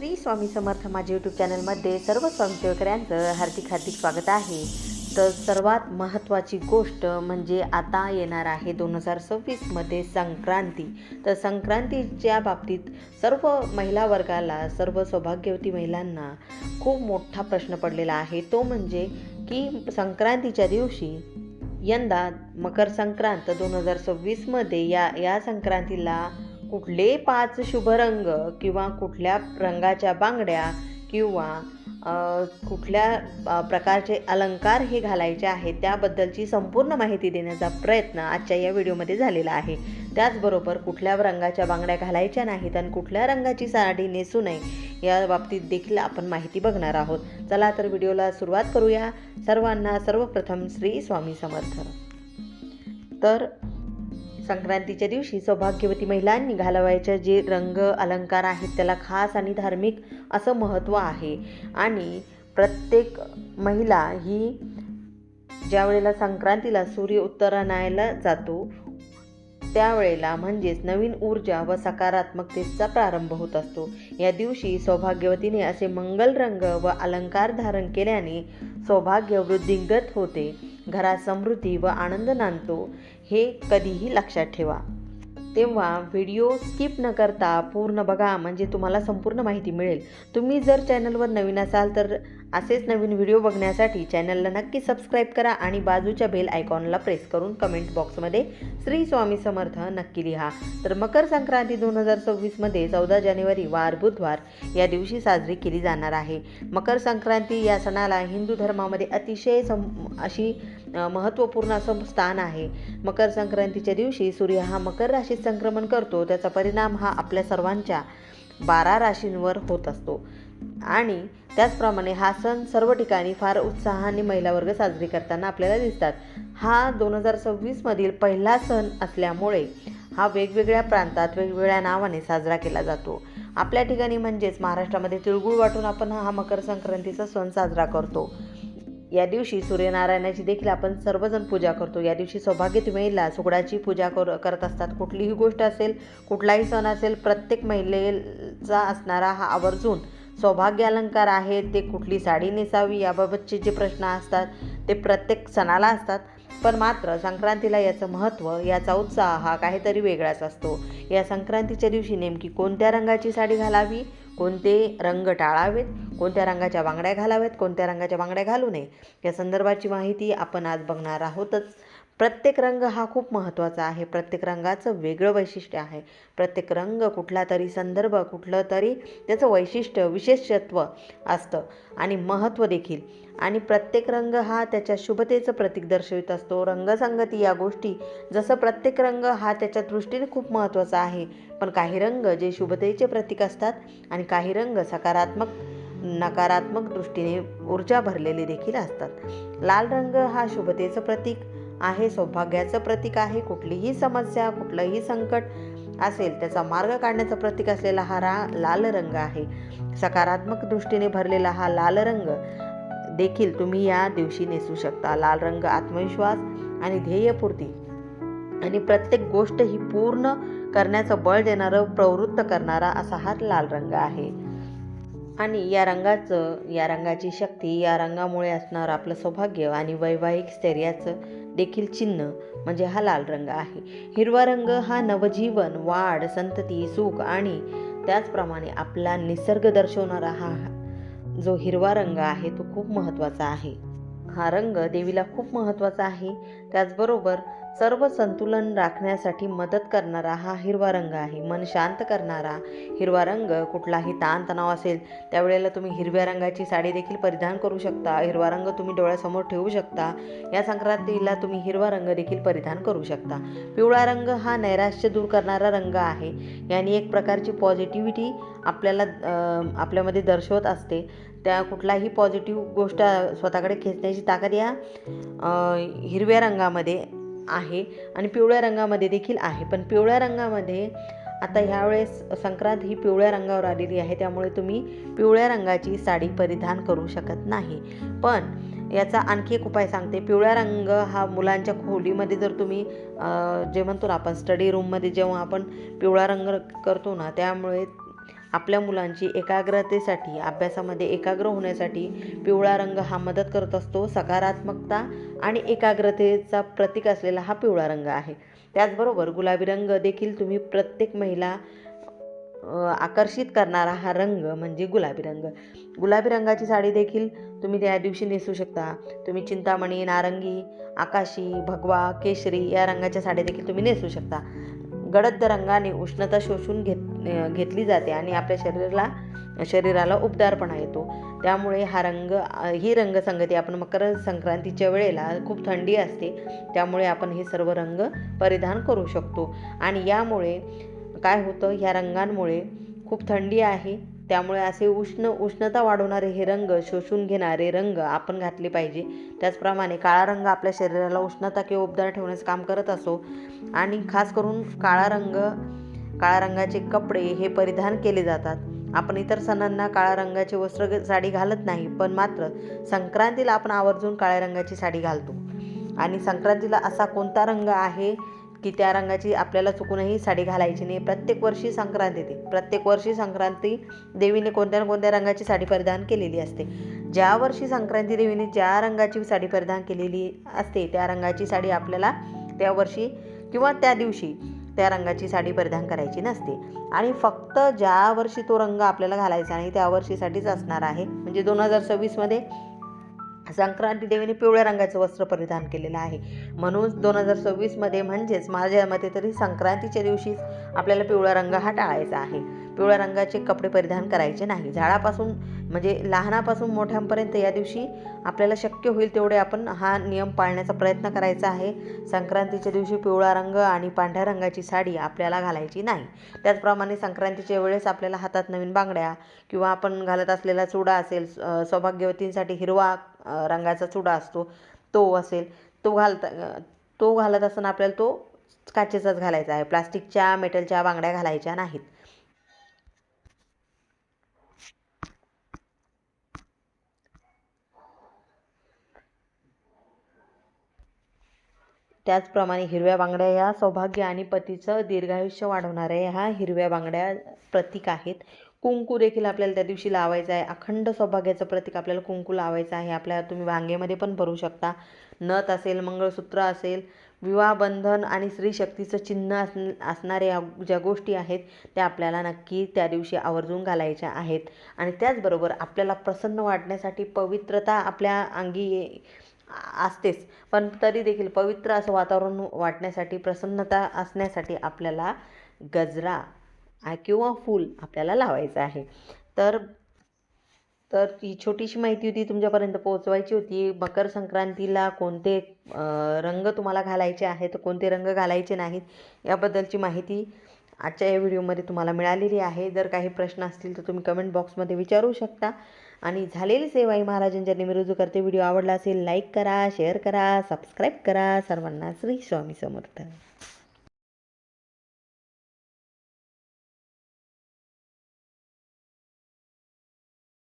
श्री स्वामी समर्थ माझ्या यूट्यूब चॅनलमध्ये सर्व स्वयंसेवकऱ्यांचं हार्दिक हार्दिक स्वागत आहे. तर सर्वात महत्त्वाची गोष्ट म्हणजे आता येणार आहे दोन हजार सव्वीसमध्ये संक्रांती. तर संक्रांतीच्या बाबतीत सर्व महिला वर्गाला सर्व सौभाग्यवती महिलांना खूप मोठा प्रश्न पडलेला आहे. तो म्हणजे की संक्रांतीच्या दिवशी यंदा मकर संक्रांत दोन हजार सव्वीसमध्ये या या संक्रांतीला कुठले पाच शुभ रंग किंवा कुठल्या रंगाच्या बांगड्या किंवा कुठल्या प्रकारचे अलंकार हे घालायचे आहेत त्याबद्दलची संपूर्ण माहिती देण्याचा प्रयत्न आजच्या या व्हिडिओमध्ये झालेला आहे. त्याचबरोबर कुठल्या रंगाच्या बांगड्या घालायच्या नाहीत आणि कुठल्या रंगाची साडी नेसू नये या बाबतीत देखील आपण माहिती बघणार आहोत. चला तर व्हिडिओला सुरुवात करूया. सर्वांना सर्वप्रथम श्री स्वामी समर्थ. तर संक्रांतीच्या दिवशी सौभाग्यवती महिलांनी घालवायचे जे रंग अलंकार आहेत त्याला खास आणि धार्मिक असं महत्त्व आहे. आणि प्रत्येक महिला ही ज्या वेळेला संक्रांतीला सूर्य उत्तरायणाला जातो त्यावेळेला म्हणजेच नवीन ऊर्जा व सकारात्मकतेचा प्रारंभ होत असतो. या दिवशी सौभाग्यवतीने असे मंगल रंग व अलंकार धारण केल्याने सौभाग्य वृद्धिंगत होते. घरात समृद्धी व आनंद नांदतो. हे कधीही लक्षात ठेवा. तेव्हा व्हिडिओ स्किप न करता पूर्ण बघा म्हणजे तुम्हाला संपूर्ण माहिती मिळेल. तुम्ही जर चॅनलवर नवीन असाल तर असेच नवीन व्हिडिओ बघण्यासाठी चॅनलला नक्की सबस्क्राईब करा आणि बाजूच्या बेल आयकॉनला प्रेस करून कमेंट बॉक्समध्ये श्री स्वामी समर्थ नक्की लिहा. तर मकर संक्रांती दोन हजार सव्वीसमध्ये चौदा जानेवारी वार बुधवार या दिवशी साजरी केली जाणार आहे. मकर संक्रांती या सणाला हिंदू धर्मामध्ये अतिशय सम अशी महत्त्वपूर्ण असं स्थान आहे. मकर संक्रांतीच्या दिवशी सूर्य हा मकर राशीत संक्रमण करतो. त्याचा परिणाम हा आपल्या सर्वांच्या बारा राशींवर होत असतो. आणि त्याचप्रमाणे हा सण सर्व ठिकाणी फार उत्साहाने महिला वर्ग साजरी करताना आपल्याला दिसतात. हा दोन हजार सव्वीसमधील पहिला सण असल्यामुळे हा वेगवेगळ्या प्रांतात वेगवेगळ्या नावाने साजरा केला जातो. आपल्या ठिकाणी म्हणजेच महाराष्ट्रामध्ये तिळगुळ वाटून आपण हा मकर संक्रांतीचा सण साजरा करतो. या दिवशी सूर्यनारायणाची देखील आपण सर्वजण पूजा करतो. या दिवशी सौभाग्यवती महिला सुगडाची पूजा कर करत असतात. कुठलीही गोष्ट असेल कुठलाही सण असेल प्रत्येक महिलेचा असणारा हा आवर्जून सौभाग्य अलंकार आहेत ते कुठली साडी नेसावी याबाबतचे जे प्रश्न असतात ते प्रत्येक सणाला असतात. पण मात्र संक्रांतीला याचं महत्त्व याचा उत्साह हा काहीतरी वेगळाच असतो. या संक्रांतीच्या दिवशी नेमकी कोणत्या रंगाची साडी घालावी? कोणते रंग टाळावेत? कोणत्या रंगाच्या बांगड्या घालाव्यात? कोणत्या रंगाच्या बांगड्या घालू नये? या संदर्भाची माहिती आपण आज बघणार आहोतच. प्रत्येक रंग हा खूप महत्त्वाचा आहे. प्रत्येक रंगाचं वेगळं वैशिष्ट्य आहे. प्रत्येक रंग कुठला तरी संदर्भ कुठलं तरी त्याचं वैशिष्ट्य विशेषत्व असतं आणि महत्त्व देखील. आणि प्रत्येक रंग हा त्याच्या शुभतेचं प्रतीक दर्शवित असतो. रंगसंगती या गोष्टी जसं प्रत्येक रंग हा त्याच्या दृष्टीने खूप महत्त्वाचा आहे पण काही रंग जे शुभतेचे प्रतीक असतात आणि काही रंग सकारात्मक नकारात्मक दृष्टीने ऊर्जा भरलेले देखील असतात. लाल रंग हा शुभतेचं प्रतीक आहे सौभाग्याचं प्रतीक आहे कुठलीही समस्या कुठलंही संकट असेल त्याचा मार्ग काढण्याचं प्रतीक असलेला हा रा लाल रंग आहे. सकारात्मक दृष्टीने भरलेला हा लाल रंग देखील तुम्ही या दिवशी नेसू शकता. लाल रंग आत्मविश्वास आणि ध्येयपूर्ती. आणि प्रत्येक गोष्ट ही पूर्ण करण्याचं बळ देणारं प्रवृत्त करणारा असा हा लाल रंग आहे. आणि या रंगाचं या रंगाची शक्ती या रंगामुळे असणारं आपलं सौभाग्य आणि वैवाहिक स्थैर्याचं देखील चिन्ह म्हणजे हा लाल रंग आहे. हिरवा रंग हा नवजीवन वाढ संतती सुख आणि त्याचप्रमाणे आपला निसर्ग दर्शवणारा हा जो हिरवा रंग आहे तो खूप महत्त्वाचा आहे. हा रंग देवीला खूप महत्त्वाचा आहे. त्याचबरोबर सर्व संतुलन राखण्यासाठी मदत करणारा हा हिरवा रंग आहे. मन शांत करणारा हिरवा रंग कुठलाही ताणतणाव असेल त्यावेळेला तुम्ही हिरव्या रंगाची साडी देखील परिधान करू शकता. हिरवा रंग तुम्ही डोळ्यासमोर ठेवू शकता. या संक्रांतीला तुम्ही हिरवा रंग देखील परिधान करू शकता. पिवळा रंग हा नैराश्य दूर करणारा रंग आहे. याने एक प्रकारची पॉझिटिव्हिटी आपल्याला आपल्यामध्ये दर्शवत असते. त्या कुठलाही पॉझिटिव्ह गोष्ट स्वतःकडे खेचण्याची ताकद या हिरव्या रंग रंगामध्ये आहे आणि पिवळ्या रंगामध्ये देखील आहे. पण पिवळ्या रंगामध्ये आता ह्यावेळेस संक्रांत ही पिवळ्या रंगावर आलेली आहे. त्यामुळे तुम्ही पिवळ्या रंगाची साडी परिधान करू शकत नाही. पण याचा आणखी एक उपाय सांगते. पिवळा रंग हा मुलांच्या खोलीमध्ये जर तुम्ही जे म्हणतो ना आपण स्टडी रूममध्ये जेव्हा आपण पिवळा रंग करतो ना त्यामुळे आपल्या मुलांची एकाग्रतेसाठी अभ्यासामध्ये एकाग्र होण्यासाठी पिवळा रंग हा मदत करत असतो. सकारात्मकता आणि एकाग्रतेचा प्रतीक असलेला हा पिवळा रंग आहे. त्याचबरोबर गुलाबी रंग देखील तुम्ही प्रत्येक महिला आकर्षित करणारा हा रंग म्हणजे गुलाबी रंग. गुलाबी रंगाची साडी देखील तुम्ही त्या दिवशी नेसू शकता. तुम्ही चिंतामणी नारंगी आकाशी भगवा केशरी या रंगाच्या साड्या देखील तुम्ही नेसू शकता. गडद रंगाने उष्णता शोषून घेत घेतली जाते आणि आपल्या शरीराला शरीराला उबदारपणा येतो. त्यामुळे हा रंग ही रंगसंगती आपण मकर संक्रांतीच्या वेळेला खूप थंडी असते त्यामुळे आपण हे सर्व रंग परिधान करू शकतो. आणि यामुळे काय होतं ह्या रंगांमुळे खूप थंडी आहे त्यामुळे असे उष्ण उष्णता वाढवणारे हे रंग शोषून घेणारे रंग आपण घातले पाहिजे. त्याचप्रमाणे काळा रंग आपल्या शरीराला उष्णता किंवा उबदार ठेवण्याचं काम करत असो आणि खास करून काळा रंग काळ्या रंगाचे कपडे हे परिधान केले जातात. आपण इतर सणांना काळ्या रंगाचे वस्त्र साडी घालत नाही पण मात्र संक्रांतीला आपण आवर्जून काळ्या रंगाची साडी घालतो. आणि संक्रांतीला असा कोणता रंग आहे? की त्या रंगाची आपल्याला चुकूनही साडी घालायची नाही. प्रत्येक वर्षी संक्रांत येते. प्रत्येक वर्षी संक्रांती देवीने कोणत्या ना कोणत्या रंगाची साडी परिधान केलेली असते. ज्या वर्षी संक्रांती देवीने ज्या रंगाची साडी परिधान केलेली असते त्या रंगाची साडी आपल्याला त्या वर्षी किंवा त्या दिवशी त्या रंगाची साडी परिधान करायची नसते. आणि फक्त ज्या वर्षी तो रंग आपल्याला घालायचा नाही त्या वर्षीसाठीच असणार आहे. म्हणजे दोन हजार सव्वीसमध्ये संक्रांती देवीने पिवळ्या रंगाचं वस्त्र परिधान केलेलं आहे. म्हणून दोन हजार सव्वीसमध्ये म्हणजेच माझ्या मते तरी संक्रांतीच्या दिवशीच आपल्याला पिवळा रंग हा टाळायचा आहे. पिवळ्या रंगाचे कपडे परिधान करायचे नाही. झाडापासून म्हणजे लहानापासून मोठ्यांपर्यंत या दिवशी आपल्याला शक्य होईल तेवढे आपण हा नियम पाळण्याचा प्रयत्न करायचा आहे. संक्रांतीच्या दिवशी पिवळा रंग आणि पांढऱ्या रंगाची साडी आपल्याला घालायची नाही. त्याचप्रमाणे संक्रांतीच्या वेळेस आपल्याला हातात नवीन बांगड्या किंवा आपण घालत असलेला चुडा असेल सौभाग्यवतींसाठी हिरवा रंगाचा चुडा असतो तो असेल तो घालता तो घालत असताना आपल्याला तो काचेचाच घालायचा आहे. प्लास्टिकच्या मेटलच्या बांगड्या घालायच्या नाहीत. त्याचप्रमाणे हिरव्या बांगड्या या सौभाग्य आणि पतीचं दीर्घायुष्य वाढवणाऱ्या ह्या हिरव्या बांगड्या प्रतीक आहेत. कुंकू देखील आपल्याला त्या दिवशी लावायचं आहे. अखंड सौभाग्याचं प्रतीक आपल्याला कुंकू लावायचं आहे. आपल्या तुम्ही वांगेमध्ये पण भरू शकता. नथ असेल मंगळसूत्र असेल विवाहबंधन आणि स्त्रीशक्तीचं चिन्ह अस असणाऱ्या ज्या गोष्टी आहेत त्या आपल्याला नक्की त्या दिवशी आवर्जून घालायच्या आहेत. आणि त्याचबरोबर आपल्याला प्रसन्न वाटण्यासाठी पवित्रता आपल्या अंगी ये- असतेच. पण तरी देखील पवित्र असं वातावरण वाटण्यासाठी प्रसन्नता असण्यासाठी आपल्याला गजरा किंवा फूल आपल्याला लावायचं आहे. तर तर ही छोटीशी माहिती होती तुमच्यापर्यंत पोहोचवायची होती. मकर संक्रांतीला कोणते रंग तुम्हाला घालायचे आहेत कोणते रंग घालायचे नाहीत याबद्दलची माहिती आजच्या या व्हिडिओमध्ये तुम्हाला मिळालेली आहे. जर काही प्रश्न असतील तर तुम्ही कमेंट बॉक्समध्ये विचारू शकता. आणि झालेली सेवाई महाराजांच्या निमरुजू करते. व्हिडिओ आवडला असेल लाईक करा शेअर करा सबस्क्राईब करा. सर्वांना श्री स्वामी समर्थ.